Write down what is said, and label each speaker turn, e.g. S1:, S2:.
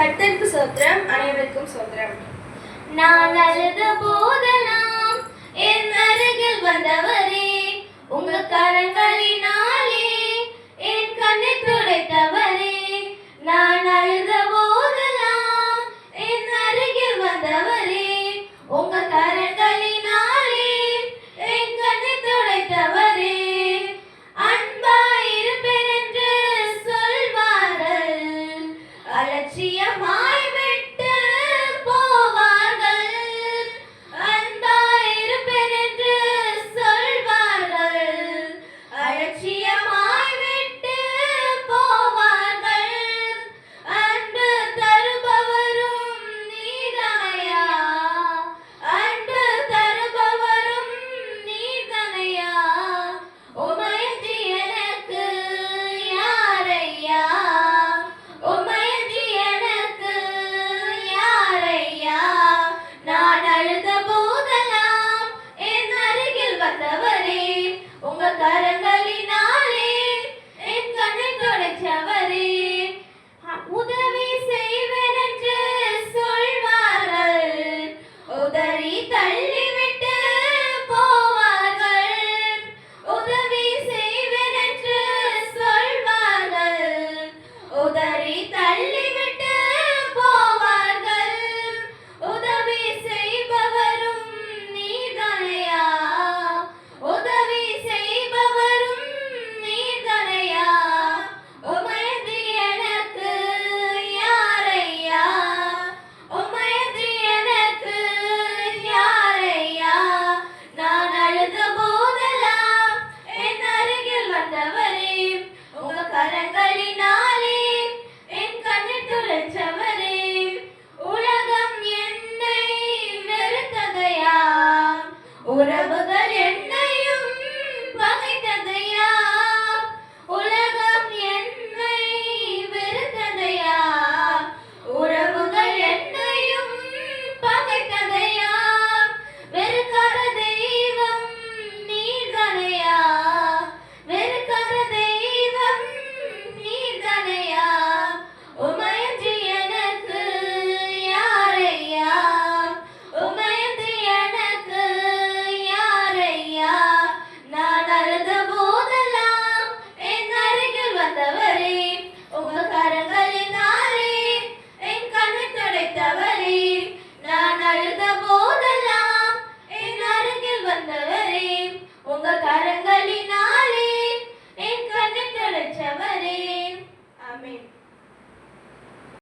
S1: கர்த்தருக்கு சோத்திரம் அனைவருக்கும் சோத்திரம்.
S2: நான் அழுத போதெல்லாம் கரங்களினாலே என் கண்ணை தொடச்சவரே. உதவி செய்வேன் என்று சொல்வார்கள். உதறி தள்ளி உறவுகள் என்னையும்